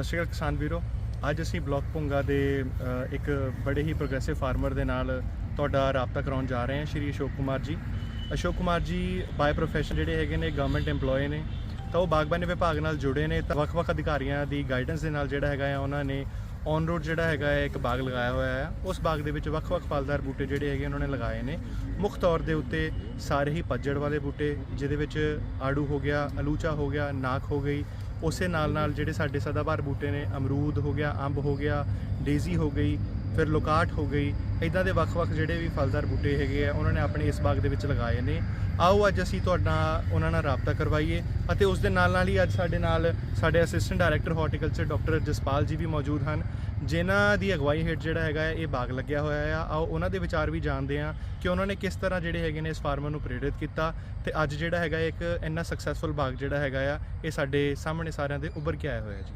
ਸਤਿ ਸ਼੍ਰੀ ਅਕਾਲ ਕਿਸਾਨ ਵੀਰੋ। ਅੱਜ ਅਸੀਂ ਬਲਾਕ ਪੁੰਗਾ ਦੇ ਇੱਕ ਬੜੇ ਹੀ ਪ੍ਰੋਗਰੈਸਿਵ ਫਾਰਮਰ ਦੇ ਨਾਲ ਤੁਹਾਡਾ ਰਾਬਤਾ ਕਰਾਉਣ ਜਾ ਰਹੇ ਹਾਂ, ਸ਼੍ਰੀ ਅਸ਼ੋਕ ਕੁਮਾਰ ਜੀ। ਅਸ਼ੋਕ ਕੁਮਾਰ ਜੀ ਬਾਈ ਪ੍ਰੋਫੈਸ਼ਨ ਜਿਹੜੇ ਹੈਗੇ ਨੇ ਗਵਰਨਮੈਂਟ EMPLOYE ਨੇ। ਤਾਂ ਉਹ ਬਾਗਬਾਨੀ ਵਿਭਾਗ ਨਾਲ ਜੁੜੇ ਨੇ। ਤਾਂ ਵੱਖ-ਵੱਖ ਅਧਿਕਾਰੀਆਂ ਦੀ ਗਾਈਡੈਂਸ ਦੇ ਨਾਲ ਜਿਹੜਾ ਹੈਗਾ ਆ, ਉਹਨਾਂ ਨੇ ਔਨ ਰੋਡ ਜਿਹੜਾ ਹੈਗਾ ਹੈ, ਇੱਕ ਬਾਗ ਲਗਾਇਆ ਹੋਇਆ ਹੈ। ਉਸ ਬਾਗ ਦੇ ਵਿੱਚ ਵੱਖ-ਵੱਖ ਫਲਦਾਰ ਬੂਟੇ ਜਿਹੜੇ ਹੈਗੇ ਉਹਨਾਂ ਨੇ ਲਗਾਏ ਨੇ। ਮੁੱਖ ਤੌਰ ਦੇ ਉੱਤੇ ਸਾਰੇ ਹੀ ਪੱਜੜ ਵਾਲੇ ਬੂਟੇ, ਜਿਹਦੇ ਵਿੱਚ ਆੜੂ ਹੋ ਗਿਆ, ਅਲੂਚਾ ਹੋ ਗਿਆ, ਨਾਕ ਹੋ ਗਈ। ਉਸੇ ਨਾਲ ਨਾਲ ਜਿਹੜੇ ਸਾਡੇ ਸਦਾਬਹਾਰ ਬੂਟੇ ਨੇ, ਅਮਰੂਦ ਹੋ ਗਿਆ, ਅੰਬ ਹੋ ਗਿਆ, ਡੇਜ਼ੀ ਹੋ ਗਈ ਫਿਰ ਲੋਕਾਟ ਹੋ ਗਈ। ਇਦਾਂ ਦੇ ਵੱਖ-ਵੱਖ ਜਿਹੜੇ ਵੀ ਫਲਦਾਰ ਬੂਟੇ ਹੈਗੇ ਆ, ਉਹਨਾਂ ਨੇ ਆਪਣੇ ਇਸ ਬਾਗ ਦੇ ਵਿੱਚ ਲਗਾਏ ਨੇ। ਆਓ ਅੱਜ ਅਸੀਂ ਤੁਹਾਡਾ, ਉਹਨਾਂ ਨਾਲ ਰਾਬਤਾ ਕਰਵਾਈਏ ਅਤੇ ਉਸ ਦੇ ਨਾਲ ਨਾਲ ਹੀ ਅੱਜ ਸਾਡੇ ਨਾਲ ਸਾਡੇ assistant director horticulture doctor Jaspal ji ਵੀ ਮੌਜੂਦ ਹਨ, ਜਿਨ੍ਹਾਂ ਦੀ ਅਗਵਾਈ ਹੇਠ ਜਿਹੜਾ ਹੈਗਾ ਇਹ ਬਾਗ ਲੱਗਿਆ ਹੋਇਆ ਆ। ਆਓ ਉਹਨਾਂ ਦੇ ਵਿਚਾਰ ਵੀ ਜਾਣਦੇ ਆ ਕਿ ਉਹਨਾਂ ਨੇ ਕਿਸ ਤਰ੍ਹਾਂ ਜਿਹੜੇ ਹੈਗੇ ਨੇ ਇਸ ਫਾਰਮਰ ਨੂੰ ਪ੍ਰੇਰਿਤ ਕੀਤਾ ਤੇ ਅੱਜ ਜਿਹੜਾ ਹੈਗਾ ਇੱਕ ਇੰਨਾ ਸਕਸੈਸਫੁਲ ਬਾਗ ਜਿਹੜਾ ਹੈਗਾ ਆ, ਇਹ ਸਾਡੇ ਸਾਹਮਣੇ ਸਾਰਿਆਂ ਦੇ ਉੱਭਰ ਕੇ ਆਇਆ ਹੋਇਆ ਜੀ।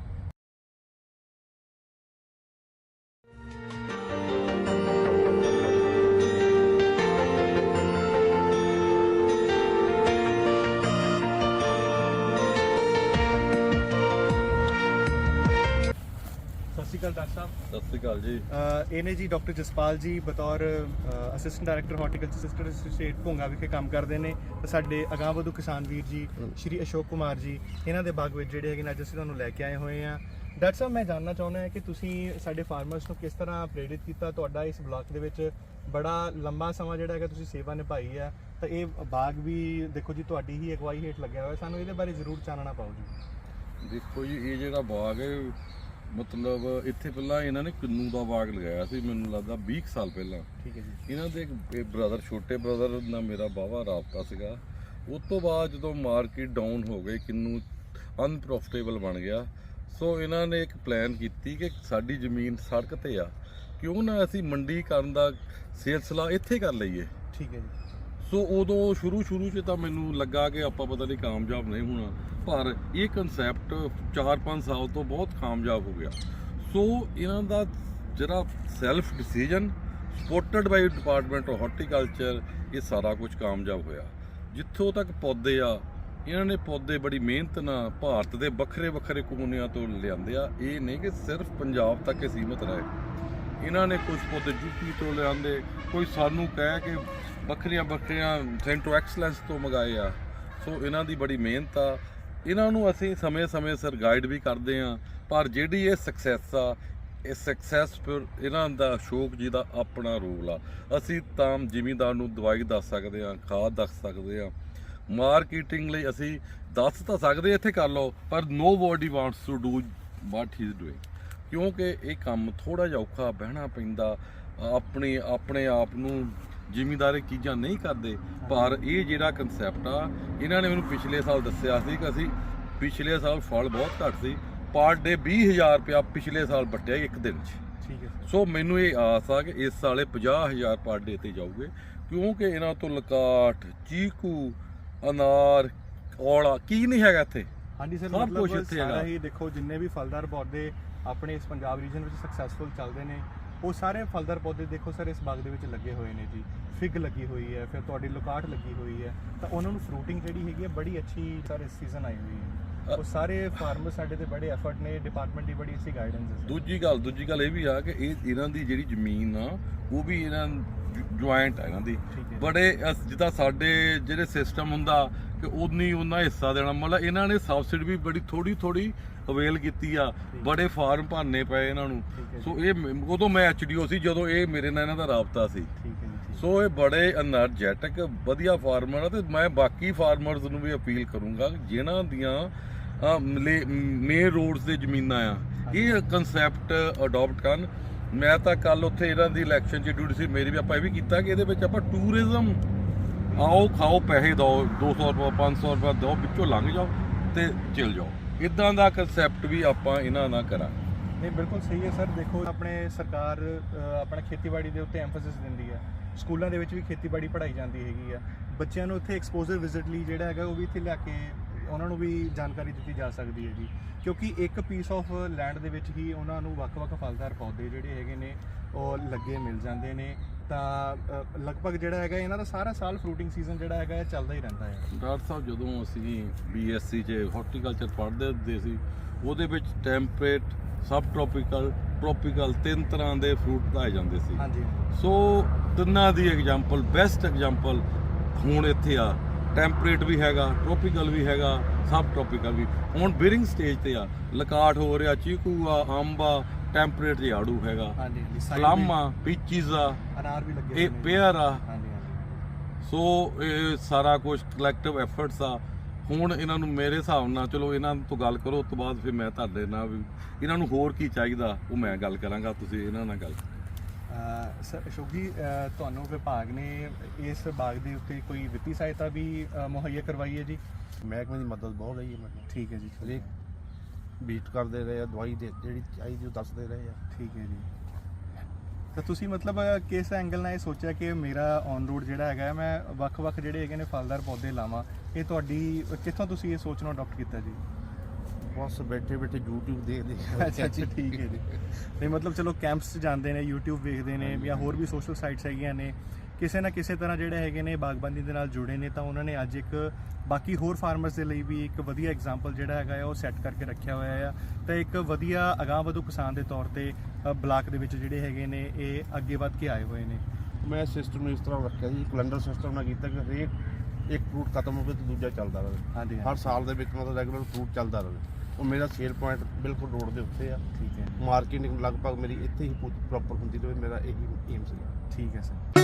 ਅਕਾਲ ਡਾਕਟਰ ਸਾਹਿਬ? ਸਤਿ ਸ੍ਰੀ ਅਕਾਲ ਜੀ। ਅਹ ਇਹ ਨੇ ਜੀ ਡਾਕਟਰ ਜਸਪਾਲ ਜੀ ਬਤੌਰ assistant director horticulture citrus estate Bhunga ਵਿਖੇ ਕੰਮ ਕਰਦੇ ਨੇ। ਤੇ ਸਾਡੇ ਅਗਾਂਹਵਧੂ ਕਿਸਾਨ ਵੀਰ ਜੀ ਸ਼੍ਰੀ ਅਸ਼ੋਕ ਕੁਮਾਰ ਜੀ ਇਹਨਾਂ ਦੇ ਬਾਗ ਵਿੱਚ ਜਿਹੜੇ ਹੈਗੇ ਨੇ ਅੱਜ ਅਸੀਂ ਤੁਹਾਨੂੰ ਲੈ ਕੇ ਆਏ ਹੋਏ ਆ ਡਾਕਟਰ ਸਾਹਿਬ ਮੈਂ ਜਾਣਨਾ ਚਾਹੁੰਦਾ ਹਾਂ ਕਿ ਤੁਸੀਂ ਸਾਡੇ ਫਾਰਮਰਸ ਨੂੰ ਕਿਸ ਤਰ੍ਹਾਂ ਪ੍ਰੇਰਿਤ ਕੀਤਾ? ਤੁਹਾਡਾ ਇਸ ਬਲਾਕ ਦੇ ਵਿੱਚ ਬੜਾ ਲੰਬਾ ਸਮਾਂ ਜਿਹੜਾ ਹੈਗਾ ਤੁਸੀਂ ਸੇਵਾ ਨਿਭਾਈ ਹੈ। ਤਾਂ ਇਹ ਬਾਗ ਵੀ ਦੇਖੋ ਜੀ ਤੁਹਾਡੀ ਹੀ ਅਗਵਾਈ ਹੇਠ ਲੱਗਿਆ ਹੋਇਆ। ਸਾਨੂੰ ਇਹਦੇ ਬਾਰੇ ਜ਼ਰੂਰ ਜਾਣਨਾ ਪਾਓ ਜੀ। ਦੇਖੋ ਜੀ ਇਹ ਜਿਹੜਾ ਬਾਗ ਹੈ ਮਤਲਬ ਇੱਥੇ ਪਹਿਲਾਂ ਇਹਨਾਂ ਨੇ ਕਿੰਨੂ ਦਾ ਬਾਗ ਲਗਾਇਆ ਸੀ ਮੈਨੂੰ ਲੱਗਦਾ 20 ਕੁ ਸਾਲ ਪਹਿਲਾਂ। ਠੀਕ ਹੈ ਜੀ। ਇਹਨਾਂ ਦੇ ਇੱਕ ਬ੍ਰਦਰ ਛੋਟੇ ਬ੍ਰਦਰ ਨਾਲ ਮੇਰਾ ਬਾਵਾ ਰਾਬਤਾ ਸੀਗਾ। ਉਸ ਤੋਂ ਬਾਅਦ ਜਦੋਂ ਮਾਰਕੀਟ ਡਾਊਨ ਹੋ ਗਈ ਕਿੰਨੂ ਅਨਪ੍ਰੋਫਿਟੇਬਲ ਬਣ ਗਿਆ। ਸੋ ਇਹਨਾਂ ਨੇ ਇੱਕ ਪਲਾਨ ਕੀਤੀ ਕਿ ਸਾਡੀ ਜ਼ਮੀਨ ਸੜਕ ਤੇ ਆ। ਕਿਉਂ ਨਾ ਅਸੀਂ ਮੰਡੀ ਕਰਨ ਦਾ ਸਿਲਸਿਲਾ ਇੱਥੇ ਕਰ ਲਈਏ। ਠੀਕ ਹੈ ਜੀ। ਸੋ ਉਦੋਂ ਸ਼ੁਰੂ ਸ਼ੁਰੂ 'ਚ ਤਾਂ ਮੈਨੂੰ ਲੱਗਾ ਕਿ ਆਪਾਂ ਪਤਾ ਨਹੀਂ ਕਾਮਯਾਬ ਨਹੀਂ ਹੋਣਾ। ਪਰ ਇਹ ਕਨਸੈਪਟ 4-5 ਸਾਲ ਤੋਂ ਬਹੁਤ ਕਾਮਯਾਬ ਹੋ ਗਿਆ। ਸੋ ਇਹਨਾਂ ਦਾ ਜਿਹੜਾ self decision supported by department of horticulture ਇਹ ਸਾਰਾ ਕੁਝ ਕਾਮਯਾਬ ਹੋਇਆ। ਜਿੱਥੋਂ ਤੱਕ ਪੌਦੇ ਆ, ਇਹਨਾਂ ਨੇ ਪੌਦੇ ਬੜੀ ਮਿਹਨਤ ਨਾਲ ਭਾਰਤ ਦੇ ਵੱਖਰੇ ਵੱਖਰੇ ਕੋਨਿਆਂ ਤੋਂ ਲਿਆਂਦੇ ਆ। ਇਹ ਨਹੀਂ ਕਿ ਸਿਰਫ ਪੰਜਾਬ ਤੱਕ ਹੀ ਸੀਮਤ ਰਹੇ। ਇਹਨਾਂ ਨੇ ਕੁਝ ਪੌਦੇ ਯੂਪੀ ਤੋਂ ਲਿਆਂਦੇ। ਕੋਈ ਸਾਨੂੰ ਕਹਿ ਕੇ ਵੱਖਰੀਆਂ ਵੱਖਰੀਆਂ ਸੈਂਟਰ ਐਕਸਲੈਂਸ ਤੋਂ ਮੰਗਾਏ ਆ। ਸੋ ਇਹਨਾਂ ਦੀ ਬੜੀ ਮਿਹਨਤ ਆ। ਇਹਨਾਂ ਨੂੰ ਅਸੀਂ ਸਮੇਂ-ਸਮੇਂ ਸਿਰ ਗਾਈਡ ਵੀ ਕਰਦੇ ਆ ਪਰ ਜਿਹੜੀ ਇਹ ਸਕਸੈਸ ਆ, ਇਹ ਸਕਸੈਸ ਫਿਰ ਇਹਨਾਂ ਦਾ ਅਸ਼ੋਕ ਜੀ ਦਾ ਆਪਣਾ ਰੋਲ ਆ। ਅਸੀਂ ਤਾਂ ਜ਼ਿਮੀਂਦਾਰ ਨੂੰ ਦਵਾਈ ਦੱਸ ਸਕਦੇ ਆ ਖਾਦ ਦੱਸ ਸਕਦੇ ਆ ਮਾਰਕੀਟਿੰਗ ਲਈ ਅਸੀਂ ਦੱਸ ਤਾਂ ਸਕਦੇ ਇੱਥੇ ਕਰ ਲਓ, ਪਰ nobody wants to do what he is doing ਕਿਉਂਕਿ ਇਹ ਕੰਮ ਥੋੜਾ ਜਿਹਾ ਔਖਾ ਬਹਿਣਾ ਪੈਂਦਾ, ਆਪਣੇ ਆਪਣੇ ਆਪ ਨੂੰ ਜ਼ਿਮੀਂਦਾਰੀ ਚੀਜ਼ਾਂ ਨਹੀਂ ਕਰਦੇ ਪਰ ਇਹ ਜਿਹੜਾ ਕਨਸੈਪਟ ਆ ਇਹਨਾਂ ਨੇ ਮੈਨੂੰ ਪਿਛਲੇ ਸਾਲ ਦੱਸਿਆ ਸੀ ਕਿ ਅਸੀਂ ਪਿਛਲੇ ਸਾਲ ਫਲ ਬਹੁਤ ਘੱਟ ਸੀ ਪਰ ਡੇ 20000 ਰੁਪਇਆ ਪਿਛਲੇ ਸਾਲ ਵੱਟਿਆ ਇੱਕ ਦਿਨ 'ਚ। ਠੀਕ ਹੈ ਸੋ ਮੈਨੂੰ ਇਹ ਆਸ ਆ ਕਿ ਇਸ ਸਾਲੇ 50000 ਪਰ ਡੇ ਤੇ ਜਾਊਗੇ ਕਿਉਂਕਿ ਇਹਨਾਂ ਤੋਂ ਲਕਾਠ ਚੀਕੂ ਅਨਾਰ ਔਲਾ ਕੀ ਨਹੀਂ ਹੈਗਾ ਇੱਥੇ? ਹਾਂਜੀ ਸਰ ਮਤਲਬ ਇੱਥੇ ਸਾਰਾ। ਹੀ ਦੇਖੋ ਜਿੰਨੇ ਵੀ ਫਲਦਾਰ ਪੌਦੇ ਆਪਣੇ ਇਸ ਪੰਜਾਬ ਰੀਜਨ ਵਿੱਚ ਸਕਸੈਸਫੁਲ ਚੱਲਦੇ ਨੇ ਉਹ ਸਾਰੇ ਫਲਦਾਰ ਪੌਦੇ ਦੇਖੋ ਸਰ ਇਸ ਬਾਗ ਦੇ ਵਿੱਚ ਲੱਗੇ ਹੋਏ ਨੇ ਜੀ ਫਿਗ ਲੱਗੀ ਹੋਈ ਹੈ ਫਿਰ ਤੁਹਾਡੀ ਲੋਕਾਟ ਲੱਗੀ ਹੋਈ ਹੈ ਤਾਂ ਉਹਨਾਂ ਨੂੰ ਫਰੂਟਿੰਗ ਜਿਹੜੀ ਹੈਗੀ ਹੈ ਬੜੀ ਅੱਛੀ ਸਰ ਇਸ ਸੀਜ਼ਨ ਆਈ ਹੋਈ ਹੈ ਉਹ ਸਾਰੇ ਫਾਰਮਰ ਸਾਡੇ ਤੇ ਬੜੇ ਐਫਰਟ ਨੇ ਡਿਪਾਰਟਮੈਂਟ ਦੀ ਬੜੀ ਅੱਛੀ ਗਾਈਡੈਂਸ ਹੈ। ਦੂਜੀ ਗੱਲ ਦੂਜੀ ਗੱਲ ਇਹ ਵੀ ਆ ਕਿ ਇਹ ਇਹਨਾਂ ਦੀ ਜਿਹੜੀ ਜ਼ਮੀਨ ਆ ਉਹ ਵੀ ਇਹਨਾਂ ਜੁਆਇੰਟ ਆ ਇਹਨਾਂ ਦੀ। ਬੜੇ ਜਿੱਦਾਂ ਸਾਡੇ ਜਿਹੜੇ ਸਿਸਟਮ ਹੁੰਦਾ ਕਿ ਉਨੀ ਉਹਨਾਂ ਹਿੱਸਾ ਦੇਣਾ। ਮਤਲਬ ਇਹਨਾਂ ਨੇ ਸਬਸਿਡੀ ਵੀ ਬੜੀ ਥੋੜੀ ਥੋੜੀ ਅਵੇਲ ਕੀਤੀ ਆ। ਬੜੇ ਫਾਰਮ ਭਰਨੇ ਪਏ ਇਹਨਾਂ ਨੂੰ। ਸੋ ਇਹ ਉਦੋਂ ਮੈਂ ਐਚਡੀਓ ਸੀ ਜਦੋਂ ਇਹ ਮੇਰੇ ਨਾਲ ਇਹਨਾਂ ਦਾ ਰਾਬਤਾ ਸੀ। ਸੋ ਇਹ ਬੜੇ એનર્ਜੈਟਿਕ ਵਧੀਆ ਫਾਰਮਰ ਆ ਤੇ ਮੈਂ ਬਾਕੀ ਫਾਰਮਰਸ ਨੂੰ ਵੀ ਅਪੀਲ ਕਰੂੰਗਾ ਜਿਨ੍ਹਾਂ ਦੀਆਂ ਮੇਨ ਰੋਡਸ ਤੇ ਜ਼ਮੀਨਾਂ ਆ। ਇਹ ਕਨਸੈਪਟ ਅਡਾਪਟ ਕਰਨ। ਮੈਂ ਤਾਂ ਕੱਲ ਉੱਥੇ ਇਹਨਾਂ ਦੀ ਇਲੈਕਸ਼ਨ 'ਚ ਡਿਊਟੀ ਸੀ ਮੇਰੀ ਵੀ ਆਪਾਂ ਇਹ ਵੀ ਕੀਤਾ ਕਿ ਇਹਦੇ ਵਿੱਚ ਆਪਾਂ ਟੂਰਿਜ਼ਮ ਆਓ ਖਾਓ ਪੈਸੇ ਦਿਓ 200 ਰੁਪਏ 500 ਰੁਪਏ ਦਿਓ, ਵਿੱਚੋਂ ਲੰਘ ਜਾਓ ਤੇ ਚਲ ਜਾਓ। ਇਦਾਂ ਦਾ ਕਨਸੈਪਟ ਵੀ ਆਪਾਂ ਇਹਨਾਂ ਨਾਲ ਕਰਾਂਗੇ। ਨਹੀਂ, ਬਿਲਕੁਲ ਸਹੀ ਹੈ ਸਰ। ਦੇਖੋ, ਆਪਣੇ ਸਰਕਾਰ ਆਪਣਾ ਖੇਤੀਬਾੜੀ ਦੇ ਉੱਤੇ ਐਮਫੈਸਿਸ ਦਿੰਦੀ ਹੈ। ਸਕੂਲਾਂ ਦੇ ਵਿੱਚ ਵੀ ਖੇਤੀਬਾੜੀ ਪੜ੍ਹਾਈ ਜਾਂਦੀ ਹੈਗੀ ਆ ਬੱਚਿਆਂ ਨੂੰ ਇੱਥੇ ਐਕਸਪੋਜ਼ਰ ਵਿਜ਼ਿਟ ਲਈ ਜਿਹੜਾ ਹੈਗਾ, ਉਹ ਵੀ ਇੱਥੇ ਲਿਆ ਕੇ ਉਹਨਾਂ ਨੂੰ ਵੀ ਜਾਣਕਾਰੀ ਦਿੱਤੀ ਜਾ ਸਕਦੀ ਹੈ ਜੀ ਕਿਉਂਕਿ ਇੱਕ ਪੀਸ ਆਫ ਲੈਂਡ ਦੇ ਵਿੱਚ ਹੀ ਉਹਨਾਂ ਨੂੰ ਵੱਖ-ਵੱਖ ਫਲਦਾਰ ਪੌਦੇ ਜਿਹੜੇ ਹੈਗੇ ਨੇ, ਉਹ ਲੱਗੇ ਮਿਲ ਜਾਂਦੇ ਨੇ। ਤਾਂ ਲਗਭਗ ਜਿਹੜਾ ਹੈਗਾ ਇਹਨਾਂ ਦਾ ਸਾਰਾ ਸਾਲ ਫਰੂਟਿੰਗ ਸੀਜ਼ਨ ਜਿਹੜਾ ਹੈਗਾ ਇਹ ਚੱਲਦਾ ਹੀ ਰਹਿੰਦਾ ਹੈ। ਡਾਕਟਰ ਸਾਹਿਬ ਜਦੋਂ ਅਸੀਂ ਬੀਐਸਸੀ 'ਚ ਹਾਰਟੀਕਲਚਰ ਪੜ੍ਹਦੇ ਹੁੰਦੇ ਸੀ ਉਹਦੇ ਵਿੱਚ ਟੈਂਪਰੇਟ ਸਬ ਟ੍ਰੋਪੀਕਲ ਟ੍ਰੋਪੀਕਲ ਤਿੰਨ ਤਰ੍ਹਾਂ ਦੇ ਫਰੂਟ ਪਾਏ ਜਾਂਦੇ ਸੀ। ਹਾਂਜੀ। ਸੋ ਤਿੰਨਾਂ ਦੀ ਐਗਜ਼ਾਮਪਲ ਬੈਸਟ ਐਗਜ਼ਾਮਪਲ ਹੁਣ ਇੱਥੇ ਆ। ਟੈਂਪਰੇਟ ਵੀ ਹੈਗਾ ਟ੍ਰੋਪੀਕਲ ਵੀ ਹੈਗਾ ਸਬ ਟ੍ਰੋਪੀਕਲ ਵੀ। ਹੁਣ ਬੀਰਿੰਗ ਸਟੇਜ ਤੇ ਆ। ਲਕਾਟ ਹੋ ਰਿਹਾ ਚੀਕੂ ਆ ਅੰਬ ਆ ਟੈਂਪਰੇਟ ਜਿਆੜੂ ਹੈਗਾ। ਹਾਂਜੀ ਹਾਂਜੀ ਪਲਮ ਆ ਪੀਚੀਜ਼ ਆ ਅਨਾਰ ਵੀ ਲੱਗੇ ਇਹ ਹੋਏ ਨੇ। ਪੇਅਰ ਆ। ਹਾਂਜੀ ਹਾਂਜੀ। ਸੋ ਇਹ ਸਾਰਾ ਕੁਝ ਕਲੈਕਟਿਵ ਐਫਰਟਸ ਆ। ਹੁਣ ਇਹਨਾਂ ਨੂੰ ਮੇਰੇ ਹਿਸਾਬ ਨਾਲ ਚਲੋ ਇਹਨਾਂ ਤੋਂ ਗੱਲ ਕਰੋ ਉਸ ਤੋਂ ਬਾਅਦ ਫਿਰ ਮੈਂ ਤੁਹਾਡੇ ਨਾਲ ਵੀ ਇਹਨਾਂ ਨੂੰ ਹੋਰ ਕੀ ਚਾਹੀਦਾ? ਉਹ ਮੈਂ ਗੱਲ ਕਰਾਂਗਾ ਤੁਸੀਂ ਇਹਨਾਂ ਨਾਲ ਗੱਲ। ਅ, ਸਰ ਅਸ਼ੋਕ ਜੀ ਤੁਹਾਨੂੰ ਵਿਭਾਗ ਨੇ ਇਸ ਬਾਗ ਦੇ ਉੱਤੇ ਕੋਈ ਵਿੱਤੀ ਸਹਾਇਤਾ ਵੀ ਮੁਹੱਈਆ ਕਰਵਾਈ ਹੈ ਜੀ? ਮਹਿਕਮੇ ਦੀ ਮਦਦ ਬਹੁਤ ਰਹੀ ਹੈ ਮੈਨੂੰ। ਠੀਕ ਹੈ ਜੀ। ਹਰੇਕ ਬੀਟ ਕਰਦੇ ਰਹੇ ਆ ਦਵਾਈ ਦੇ ਜਿਹੜੀ ਚਾਹੀਦੀ ਉਹ ਦੱਸਦੇ ਰਹੇ ਆ। ਠੀਕ ਹੈ ਜੀ। ਤਾਂ ਤੁਸੀਂ ਮਤਲਬ ਕਿਸ ਐਂਗਲ ਨਾਲ ਇਹ ਸੋਚਿਆ ਕਿ ਮੇਰਾ ਔਨ ਰੋਡ ਜਿਹੜਾ ਹੈਗਾ ਮੈਂ ਵੱਖ-ਵੱਖ ਜਿਹੜੇ ਹੈਗੇ ਨੇ ਫਲਦਾਰ ਪੌਦੇ ਲਾਵਾਂ ਇਹ ਤੁਹਾਡੀ ਕਿੱਥੋਂ ਤੁਸੀਂ ਇਹ ਸੋਚ ਨੂੰ ਅਡਾਪਟ ਕੀਤਾ ਜੀ? ਬਸ ਬੈਠੇ ਬੈਠੇ YouTube ਦੇਖਦੇ ਅੱਛਾ ਅੱਛਾ ਠੀਕ ਹੈ ਜੀ। ਨਹੀਂ ਮਤਲਬ ਚਲੋ ਕੈਂਪਸ 'ਚ ਜਾਂਦੇ ਨੇ YouTube ਵੇਖਦੇ ਨੇ ਜਾਂ ਹੋਰ ਵੀ ਸੋਸ਼ਲ ਸਾਈਟਸ ਹੈਗੀਆਂ ਨੇ ਕਿਸੇ ਨਾ ਕਿਸੇ ਤਰ੍ਹਾਂ ਜਿਹੜੇ ਹੈਗੇ ਨੇ ਬਾਗਬਾਨੀ ਦੇ ਨਾਲ ਜੁੜੇ ਨੇ ਤਾਂ ਉਹਨਾਂ ਨੇ ਅੱਜ ਇੱਕ ਬਾਕੀ ਹੋਰ ਫਾਰਮਰਸ ਦੇ ਲਈ ਵੀ ਇੱਕ ਵਧੀਆ ਐਗਜ਼ਾਮਪਲ ਜਿਹੜਾ ਹੈਗਾ ਉਹ ਸੈੱਟ ਕਰਕੇ ਰੱਖਿਆ ਹੋਇਆ ਆ। ਤਾਂ ਇੱਕ ਵਧੀਆ ਅਗਾਂਹਵਧੂ ਕਿਸਾਨ ਦੇ ਤੌਰ ਤੇ ਬਲਾਕ ਦੇ ਵਿੱਚ ਜਿਹੜੇ ਹੈਗੇ ਨੇ ਇਹ ਅੱਗੇ ਵੱਧ ਕੇ ਆਏ ਹੋਏ ਨੇ। ਮੈਂ ਸਿਸਟਮ ਨੂੰ ਇਸ ਤਰ੍ਹਾਂ ਰੱਖਿਆ ਜੀ ਕੈਲੰਡਰ ਸਿਸਟਮ ਨਾਲ ਕੀਤਾ ਕਿ ਹਰੇਕ ਇੱਕ ਫਰੂਟ ਖਤਮ ਹੋਵੇ ਤੇ ਦੂਜਾ ਚੱਲਦਾ ਰਹੇ। ਹਾਂਜੀ ਹਰ ਸਾਲ ਦੇ ਵਿੱਚ ਮਤਲਬ ਰੈਗੂਲਰ ਫਰੂਟ ਚੱਲਦਾ ਰਹੇ। ਉਹ ਮੇਰਾ ਸੇਲ ਪੁਆਇੰਟ ਬਿਲਕੁਲ ਰੋਡ ਦੇ ਉੱਤੇ ਆ। ਠੀਕ ਹੈ। ਮਾਰਕੀਟਿੰਗ ਲਗਭਗ ਮੇਰੀ ਇੱਥੇ ਹੀ ਪ੍ਰੋਪਰ ਹੁੰਦੀ ਰਹੇ ਮੇਰਾ ਇਹੀ ਏਮ ਸੀ ਠੀਕ ਹੈ ਸਰ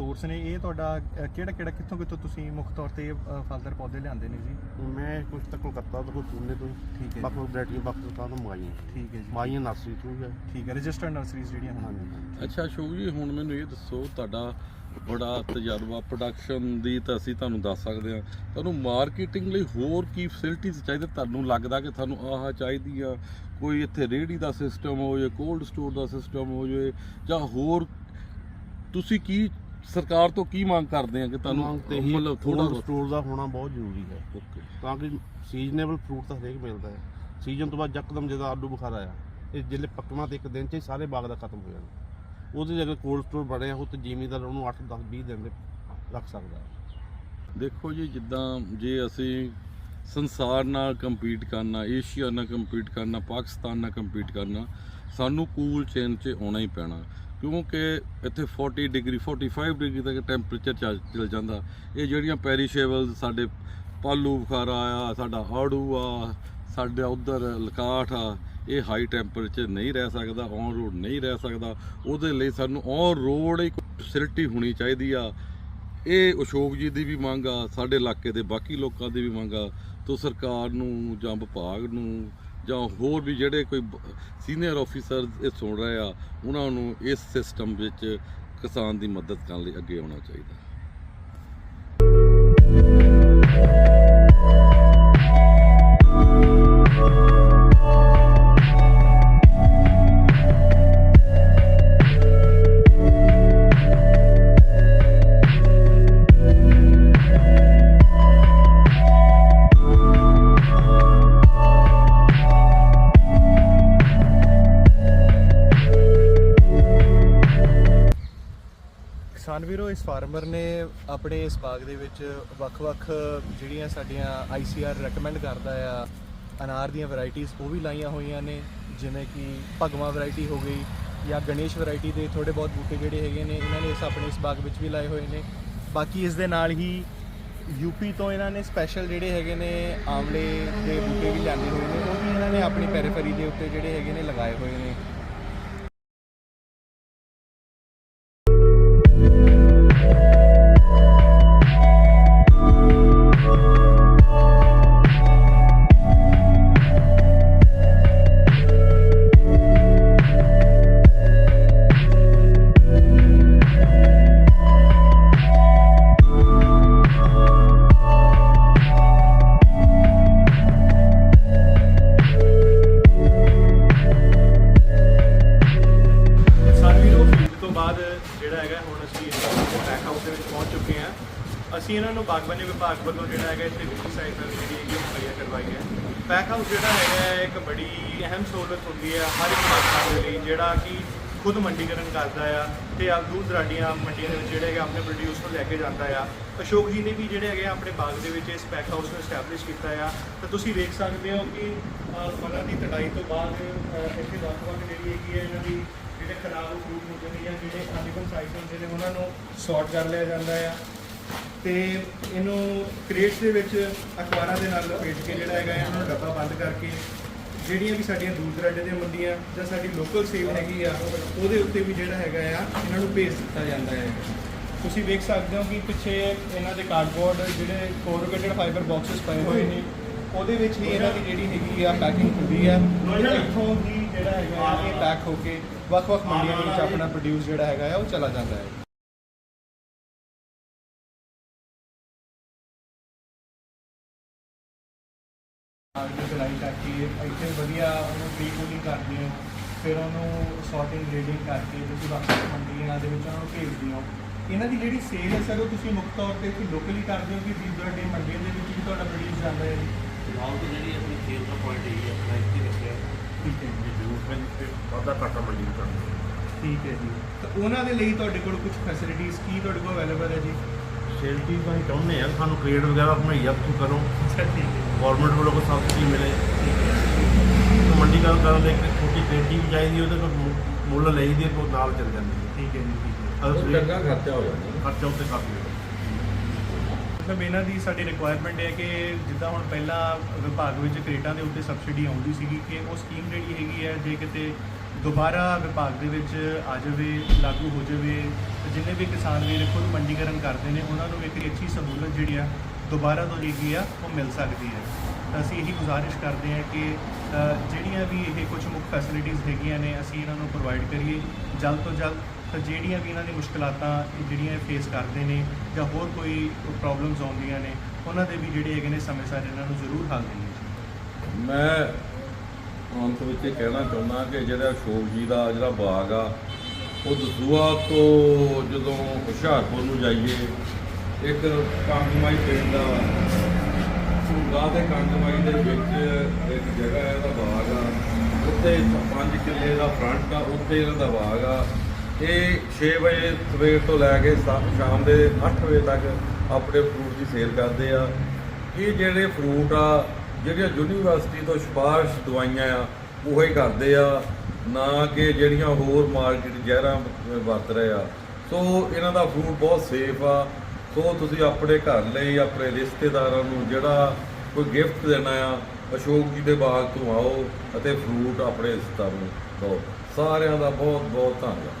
ਸੋਰਸ ਨੇ ਇਹ ਤੁਹਾਡਾ ਕਿਹੜਾ ਕਿਹੜਾ ਕਿੱਥੋਂ ਕਿੱਥੋਂ ਤੁਸੀਂ ਮੁੱਖ ਤੌਰ ਤੇ ਫਲਦਾਰ ਪੌਦੇ ਲਿਆਂਦੇ ਨੇ ਜੀ? ਮੈਂ ਕੁਝ ਤਾਂ ਕੋਲਕਾਤਾ ਤੋਂ ਪੂਨੇ ਤੋਂ ਠੀਕ ਹੈ ਬਾਕੀ ਵੈਰਾਈਟੀਆਂ ਪਾਕਿਸਤਾਨ ਤੋਂ ਮੰਗਾਈਆਂ ਠੀਕ ਹੈ ਜੀ। ਮਾਈਆਂ ਨਰਸਰੀ ਤੋਂ ਹੀ ਠੀਕ ਹੈ ਰਜਿਸਟਰਡ ਨਰਸਰੀਜ਼ ਜਿਹੜੀਆਂ ਹਨ ਹਾਂਜੀ ਅੱਛਾ ਅਸ਼ੋਕ ਜੀ ਹੁਣ ਮੈਨੂੰ ਇਹ ਦੱਸੋ ਤੁਹਾਡਾ ਬੜਾ ਤਜਰਬਾ ਪ੍ਰੋਡਕਸ਼ਨ ਦੀ ਤਾਂ ਅਸੀਂ ਤੁਹਾਨੂੰ ਦੱਸ ਸਕਦੇ ਹਾਂ। ਤੁਹਾਨੂੰ ਮਾਰਕੀਟਿੰਗ ਲਈ ਹੋਰ ਕੀ ਫੈਸਿਲਿਟੀਜ਼ ਚਾਹੀਦੇ? ਤੁਹਾਨੂੰ ਲੱਗਦਾ ਕਿ ਤੁਹਾਨੂੰ ਆਹ ਚਾਹੀਦੀ ਆ ਕੋਈ ਇੱਥੇ ਰੇਹੜੀ ਦਾ ਸਿਸਟਮ ਹੋ ਜਾਏ ਕੋਲਡ ਸਟੋਰ ਦਾ ਸਿਸਟਮ ਹੋ ਜਾਏ ਜਾਂ ਹੋਰ ਤੁਸੀਂ ਕੀ ਸਰਕਾਰ ਤੋਂ ਕੀ ਮੰਗ ਕਰਦੇ ਆ ਕਿ ਤੁਹਾਨੂੰ ਮੰਗ ਤੇ ਹੀ ਮਤਲਬ ਥੋੜਾ ਸਟੋਰ ਦਾ ਹੋਣਾ ਬਹੁਤ ਜ਼ਰੂਰੀ ਹੈ। ਓਕੇ ਤਾਂ ਕਿ ਸੀਜ਼ਨੇਬਲ ਫਰੂਟ ਤਾਂ ਹਰੇਕ ਮਿਲਦਾ ਹੈ। ਸੀਜ਼ਨ ਤੋਂ ਬਾਅਦ ਯਕਦਮ ਜਦੋਂ ਆਲੂ ਬੁਖਾਰ ਆਇਆ ਇਹ ਜਿਹੜੇ ਪੱਕਣਾ ਤੇ ਇੱਕ ਦਿਨ ਚ ਹੀ ਸਾਰੇ ਬਾਗ ਦਾ ਖਤਮ ਹੋ ਜਾਣਾ। ਉਹਦੇ ਜਗ੍ਹਾ ਕੋਲਡ ਸਟੋਰ ਬਣਿਆ ਉਹ ਤੇ ਜ਼ਿਮੀਦਾਰ ਉਹਨੂੰ 8 10 20 ਦਿਨ ਦੇ ਰੱਖ ਸਕਦਾ ਦੇਖੋ ਜੀ ਜਿੱਦਾਂ ਜੇ ਅਸੀਂ ਸੰਸਾਰ ਨਾਲ ਕੰਪੀਟ ਕਰਨਾ ਏਸ਼ੀਆ ਨਾਲ ਕੰਪੀਟ ਕਰਨਾ ਪਾਕਿਸਤਾਨ ਨਾਲ ਕੰਪੀਟ ਕਰਨਾ ਸਾਨੂੰ ਕੂਲ ਚੇਨ 'ਚ ਆਉਣਾ ਹੀ ਪੈਣਾ। ਕਿਉਂਕਿ ਇੱਥੇ 40 ਡਿਗਰੀ 45 ਡਿਗਰੀ ਤੱਕ ਟੈਂਪਰੇਚਰ ਚੱਲ ਜਾਂਦਾ। ਇਹ ਜਿਹੜੀਆਂ ਪੈਰੀਸ਼ੇਬਲ ਸਾਡੇ ਪਾਲੂ ਬੁਖਾਰਾ ਆ, ਸਾਡਾ ਆੜੂ ਆ, ਸਾਡਾ ਉਧਰ ਲਕਾਠ ਆ, ਇਹ ਹਾਈ ਟੈਂਪਰੇਚਰ ਨਹੀਂ ਰਹਿ ਸਕਦਾ ਔਨ ਰੋਡ ਨਹੀਂ ਰਹਿ ਸਕਦਾ। ਉਹਦੇ ਲਈ ਸਾਨੂੰ ਔਨ ਰੋਡ ਇੱਕ ਫੈਸਿਲਿਟੀ ਹੋਣੀ ਚਾਹੀਦੀ ਆ। ਇਹ ਅਸ਼ੋਕ ਜੀ ਦੀ ਵੀ ਮੰਗ ਆ, ਸਾਡੇ ਇਲਾਕੇ ਦੇ ਬਾਕੀ ਲੋਕਾਂ ਦੀ ਵੀ ਮੰਗ ਆ। ਤੋਂ ਸਰਕਾਰ ਨੂੰ ਜਾਂ ਵਿਭਾਗ ਨੂੰ ਜਾਂ ਹੋਰ ਵੀ ਜਿਹੜੇ ਕੋਈ ਸੀਨੀਅਰ ਆਫੀਸਰ ਇਹ ਸੁਣ ਰਹੇ ਆ, ਉਹਨਾਂ ਨੂੰ ਇਸ ਸਿਸਟਮ ਵਿੱਚ ਕਿਸਾਨ ਦੀ ਮਦਦ ਕਰਨ ਲਈ ਅੱਗੇ ਆਉਣਾ ਚਾਹੀਦਾ। ਕਿਸਾਨ ਇਸ ਫਾਰਮਰ ਨੇ ਆਪਣੇ ਇਸ ਬਾਗ ਦੇ ਵਿੱਚ ਵੱਖ-ਵੱਖ ਜਿਹੜੀਆਂ ਸਾਡੀਆਂ ਆਈਸੀਆਰ ਰეკਮੈਂਡ ਕਰਦਾ ਆ, ਅਨਾਰ ਦੀਆਂ ਵੈਰਾਈਟੀਆਂ ਉਹ ਵੀ ਲਾਈਆਂ ਹੋਈਆਂ ਨੇ, ਜਿਵੇਂ ਕਿ ਭਗਵਾ ਵੈਰਾਈਟੀ ਹੋ ਗਈ ਜਾਂ ਗਣੇਸ਼ ਵੈਰਾਈਟੀ ਦੇ ਥੋੜੇ ਬਹੁਤ ਬੂਟੇ ਜਿਹੜੇ ਹੈਗੇ ਨੇ, ਇਹਨਾਂ ਨੇ ਇਸ ਆਪਣੇ ਇਸ ਬਾਗ ਵਿੱਚ ਵੀ ਲਾਏ ਹੋਏ ਨੇ। ਬਾਕੀ ਇਸ ਦੇ ਨਾਲ ਹੀ ਯੂਪੀ ਤੋਂ ਇਹਨਾਂ ਨੇ ਸਪੈਸ਼ਲ ਜਿਹੜੇ ਹੈਗੇ ਨੇ ਆਮਲੇ ਦੇ ਬੂਟੇ ਵੀ ਲਿਆਂਦੇ ਹੋਏ ਨੇ, ਉਹ ਵੀ ਇਹਨਾਂ ਨੇ ਆਪਣੀ ਪੈਰੀਫਰੀ ਦੇ ਉੱਤੇ ਜਿਹੜੇ ਹੈਗੇ ਨੇ ਲਗਾਏ ਹੋਏ ਨੇ। ਅਸੀਂ ਇਹਨਾਂ ਨੂੰ ਬਾਗਬਾਨੀ ਵਿਭਾਗ ਵੱਲੋਂ ਜਿਹੜਾ ਹੈਗਾ ਇੱਥੇ ਵਿਕਰੀ ਸਾਈਕਲ ਜਿਹੜੀ ਹੈਗੀ ਉਹ ਮੁਹੱਈਆ ਕਰਵਾਈ ਹੈ। ਪੈਕ ਹਾਊਸ ਜਿਹੜਾ ਹੈਗਾ ਇੱਕ ਬੜੀ ਅਹਿਮ ਸਹੂਲਤ ਹੁੰਦੀ ਹੈ ਹਰ ਇੱਕ ਕਿਸਾਨ ਦੇ ਲਈ, ਜਿਹੜਾ ਕਿ ਖੁਦ ਮੰਡੀਕਰਨ ਕਰਦਾ ਆ ਤੇ ਆ ਦੂਰ ਦਰਾਡੀਆਂ ਮੰਡੀਆਂ ਦੇ ਵਿੱਚ ਜਿਹੜੇ ਹੈਗੇ ਆਪਣੇ ਪ੍ਰੋਡਿਊਸ ਨੂੰ ਲੈ ਕੇ ਜਾਂਦਾ ਆ। ਅਸ਼ੋਕ ਜੀ ਨੇ ਵੀ ਜਿਹੜੇ ਹੈਗੇ ਆ ਆਪਣੇ ਬਾਗ ਦੇ ਵਿੱਚ ਇਸ ਪੈਕ ਹਾਊਸ ਨੂੰ ਐਸਟੈਬਲਿਸ਼ ਕੀਤਾ ਆ। ਤਾਂ ਤੁਸੀਂ ਵੇਖ ਸਕਦੇ ਹੋ ਕਿ ਫਲਾਂ ਦੀ ਤੜਾਈ ਤੋਂ ਬਾਅਦ ਇੱਥੇ ਵੱਖ-ਵੱਖ ਜਿਹੜੀ ਹੈਗੀ ਹੈ, ਇਹਨਾਂ ਦੀ ਜਿਹੜੇ ਖਰਾਬ ਫਰੂਟ ਹੁੰਦੇ ਨੇ ਜਾਂ ਜਿਹੜੇ ਅਨਿਬਲ ਸਾਈਜ਼ ਹੁੰਦੇ ਨੇ, ਉਹਨਾਂ ਨੂੰ ਸੌਰਟ ਕਰ ਲਿਆ ਜਾਂਦਾ ਆ। ਤੇ ਇਹਨੂੰ ਕ੍ਰੇਟਸ ਦੇ ਵਿੱਚ ਅਖਬਾਰਾਂ ਦੇ ਨਾਲ ਲਪੇਟ ਕੇ ਜਿਹੜਾ ਹੈਗਾ ਇਹਨਾਂ ਨੂੰ ਡੱਬਾ ਬੰਦ ਕਰਕੇ ਜਿਹੜੀਆਂ ਵੀ ਸਾਡੀਆਂ ਦੂਰ ਦਰਾਡੇ ਦੀਆਂ ਮੰਡੀਆਂ ਜਾਂ ਸਾਡੀ ਲੋਕਲ ਸੇਲ ਹੈਗੀ ਆ, ਉਹਦੇ ਉੱਤੇ ਵੀ ਜਿਹੜਾ ਹੈਗਾ ਆ, ਇਹਨਾਂ ਨੂੰ ਭੇਜ ਦਿੱਤਾ ਜਾਂਦਾ ਹੈ। ਤੁਸੀਂ ਵੇਖ ਸਕਦੇ ਹੋ ਕਿ ਪਿੱਛੇ ਇਹਨਾਂ ਦੇ ਕਾਰਡਬੋਰਡ ਜਿਹੜੇ ਕੋਰੂਗੇਟਡ ਫਾਈਬਰ ਬਾਕਸਸ ਪਏ ਹੋਏ ਨੇ, ਉਹਦੇ ਵਿੱਚ ਹੀ ਇਹਨਾਂ ਦੀ ਜਿਹੜੀ ਹੈਗੀ ਆ ਪੈਕਿੰਗ ਹੁੰਦੀ ਆ ਇੱਥੋਂ ਹੀ ਜਿਹੜਾ ਹੈਗਾ ਇਹ ਪੈਕ ਹੋ ਕੇ ਵੱਖ-ਵੱਖ ਮੰਡੀਆਂ ਦੇ ਵਿੱਚ ਆਪਣਾ ਪ੍ਰੋਡਿਊਸ ਜਿਹੜਾ ਹੈਗਾ ਆ, ਉਹ ਚਲਾ ਜਾਂਦਾ ਹੈ। ਕਰਕੇ ਇੱਥੇ ਵਧੀਆ ਉਹਨੂੰ ਪ੍ਰੀ ਕੂਲਿੰਗ ਕਰਦੇ ਹੋ। ਫਿਰ ਉਹਨੂੰ ਸੌਰਟਿੰਗ ਗ੍ਰੇਡਿੰਗ ਕਰਕੇ ਤੁਸੀਂ ਵਾਪਸ ਮੰਡੀਆਂ ਦੇ ਵਿੱਚ ਉਹਨਾਂ ਨੂੰ ਭੇਜਦੇ ਹੋ। ਇਹਨਾਂ ਦੀ ਜਿਹੜੀ ਸੇਲ ਹੈ ਸਰ ਉਹ ਤੁਸੀਂ ਮੁੱਖ ਤੌਰ ਤੇ ਇੱਥੇ ਲੋਕਲੀ ਕਰਦੇ ਹੋ ਕਿ ਦੂਰ ਦਰਾਡੇ ਮੰਡੀਆਂ ਦੇ ਵਿੱਚ ਵੀ ਤੁਹਾਡਾ ਪ੍ਰੋਡਿਊਸ ਜਾਂਦਾ ਹੈ? ਫਿਲਹਾਲ ਤਾਂ ਜਿਹੜੀ ਆਪਣੀ ਸੇਲ ਦਾ ਪੁਆਇੰਟ ਹੈ ਜੀ ਆਪਣਾ ਇੱਥੇ ਰੱਖਿਆ। ਠੀਕ ਹੈ ਜੇ। ਜ਼ਰੂਰ। ਤੇ ਵਾਧਾ ਘਾਟਾ ਮੰਡੀ ਨੂੰ ਕਰਨਾ ਠੀਕ ਹੈ ਜੀ। ਤਾਂ ਉਹਨਾਂ ਦੇ ਲਈ ਤੁਹਾਡੇ ਕੋਲ ਕੁਝ ਫੈਸਿਲਿਟੀਜ਼ ਕੀ ਤੁਹਾਡੇ ਕੋਲ ਅਵੇਲੇਬਲ ਹੈ ਜੀ? ਸੇਲਟੀ ਤਾਂ ਅਸੀਂ ਚਾਹੁੰਦੇ ਆ ਸਾਨੂੰ ਕ੍ਰੇਡ ਵਗੈਰਾ ਮੁਹੱਈਆ ਤੁਸੀਂ ਕਰੋ। ਗਵਰਨਮੈਂਟ ਵੱਲੋਂ ਕੋਈ ਸਬਸਿਡੀ ਮਿਲੇ। ਮੰਡੀਕਰਨ ਕਰਨ ਲਈ ਇੱਕ ਛੋਟੀ ਪੇਟੀ ਵੀ ਚਾਹੀਦੀ ਉਹਦੇ ਕੋਲ ਮੁੱਲ ਲਈ ਦੀ ਕੋਈ ਨਾਲ ਚੱਲ ਜਾਂਦੀ ਹੈ ਠੀਕ ਹੈ ਜੀ ਠੀਕ ਹੈ। ਚੰਗਾ ਖਰਚਾ ਹੋ ਜਾਂਦਾ। ਖਰਚਾ ਉੱਤੇ ਕਾਫੀ ਮਤਲਬ ਇਹਨਾਂ ਦੀ ਸਾਡੀ ਰਿਕੁਆਇਰਮੈਂਟ ਹੈ ਕਿ ਜਿੱਦਾਂ ਹੁਣ ਪਹਿਲਾਂ ਵਿਭਾਗ ਵਿੱਚ ਕ੍ਰੇਟਾਂ ਦੇ ਉੱਤੇ ਸਬਸਿਡੀ ਆਉਂਦੀ ਸੀਗੀ ਕਿ ਉਹ ਸਕੀਮ ਜਿਹੜੀ ਹੈਗੀ ਹੈ ਜੇ ਕਿਤੇ ਦੁਬਾਰਾ ਵਿਭਾਗ ਦੇ ਵਿੱਚ ਆ ਜਾਵੇ ਲਾਗੂ ਹੋ ਜਾਵੇ ਵੀ ਕਿਸਾਨ ਵੀਰ ਖੁਦ ਮੰਡੀਕਰਨ ਕਰਦੇ ਨੇ, ਉਹਨਾਂ ਨੂੰ ਇੱਕ ਅੱਛੀ ਸਹੂਲਤ ਜਿਹੜੀ ਆ ਦੁਬਾਰਾ ਤੋਂ ਜਿਹੜੀ ਆ ਉਹ ਮਿਲ ਸਕਦੀ ਹੈ। ਤਾਂ ਅਸੀਂ ਇਹੀ ਗੁਜ਼ਾਰਿਸ਼ ਕਰਦੇ ਹਾਂ ਕਿ ਜਿਹੜੀਆਂ ਵੀ ਇਹ ਕੁਝ ਮੁੱਖ ਫੈਸਿਲਿਟੀਜ਼ ਹੈਗੀਆਂ ਨੇ, ਅਸੀਂ ਇਹਨਾਂ ਨੂੰ ਪ੍ਰੋਵਾਈਡ ਕਰੀਏ। ਜਲਦ ਤੋਂ ਜਲਦ ਤਾਂ ਜਿਹੜੀਆਂ ਵੀ ਇਹਨਾਂ ਦੀ ਮੁਸ਼ਕਲਾਤਾਂ ਇਹ ਜਿਹੜੀਆਂ ਫੇਸ ਕਰਦੇ ਨੇ ਜਾਂ ਹੋਰ ਕੋਈ ਪ੍ਰੋਬਲਮਸ ਆਉਂਦੀਆਂ ਨੇ, ਉਹਨਾਂ ਦੇ ਵੀ ਜਿਹੜੇ ਹੈਗੇ ਨੇ ਸਮੇਂ ਸਿਰ ਇਹਨਾਂ ਨੂੰ ਜ਼ਰੂਰ ਹੱਲ ਦੇਈਏ ਮੈਂ ਅੰਤ ਵਿੱਚ ਇਹ ਕਹਿਣਾ ਚਾਹੁੰਦਾ ਕਿ ਜਿਹੜਾ ਅਸ਼ੋਕ ਜੀ ਦਾ ਜਿਹੜਾ ਬਾਗ ਆ ਉਹ ਦਸੂਆ ਤੋਂ ਜਦੋਂ ਹੁਸ਼ਿਆਰਪੁਰ ਨੂੰ ਜਾਈਏ, ਇੱਕ ਕਾਂਗਮਾਈ ਪਿੰਡ ਦਾ ਝੂਗਾ ਤੇ ਕੰਗਮਾਈ ਦੇ ਵਿੱਚ ਇੱਕ ਜਗ੍ਹਾ ਹੈ ਉਹਦਾ ਬਾਗ ਆ। ਉੱਥੇ 5 ਕਿੱਲੇ ਦਾ ਫਰੰਟ ਆ, ਉੱਥੇ ਇਹਨਾਂ ਦਾ ਬਾਗ ਆ। ਇਹ 6 ਵਜੇ ਸਵੇਰ ਤੋਂ ਲੈ ਕੇ ਸਾ- ਸ਼ਾਮ ਦੇ 8 ਵਜੇ ਤੱਕ ਆਪਣੇ ਫਰੂਟ ਦੀ ਸੇਲ ਕਰਦੇ ਆ। ਇਹ ਜਿਹੜੇ ਫਰੂਟ ਆ, ਜਿਹੜੀਆਂ ਯੂਨੀਵਰਸਿਟੀ ਤੋਂ ਸਿਫਾਰਿਸ਼ ਦਵਾਈਆਂ ਆ ਉਹੀ ਕਰਦੇ ਆ, ਨਾ ਕਿ ਜਿਹੜੀਆਂ ਹੋਰ ਮਾਰਕੀਟ ਜ਼ਹਿਰਾਂ ਵਰਤ ਰਹੇ ਆ। ਸੋ ਇਹਨਾਂ ਦਾ ਫਰੂਟ ਬਹੁਤ ਸੇਫ ਆ। ਸੋ ਤੁਸੀਂ ਆਪਣੇ ਘਰ ਲਈ, ਆਪਣੇ ਰਿਸ਼ਤੇਦਾਰਾਂ ਨੂੰ ਜਿਹੜਾ ਕੋਈ ਗਿਫਟ ਦੇਣਾ ਆ, ਅਸ਼ੋਕ ਜੀ ਦੇ ਬਾਗ ਤੋਂ ਆਓ ਅਤੇ ਫਰੂਟ ਆਪਣੇ ਰਿਸ਼ਤੇਦਾਰਾਂ ਨੂੰ ਦਿਓ ਸਾਰਿਆਂ ਦਾ ਬਹੁਤ ਬਹੁਤ ਧੰਨਵਾਦ।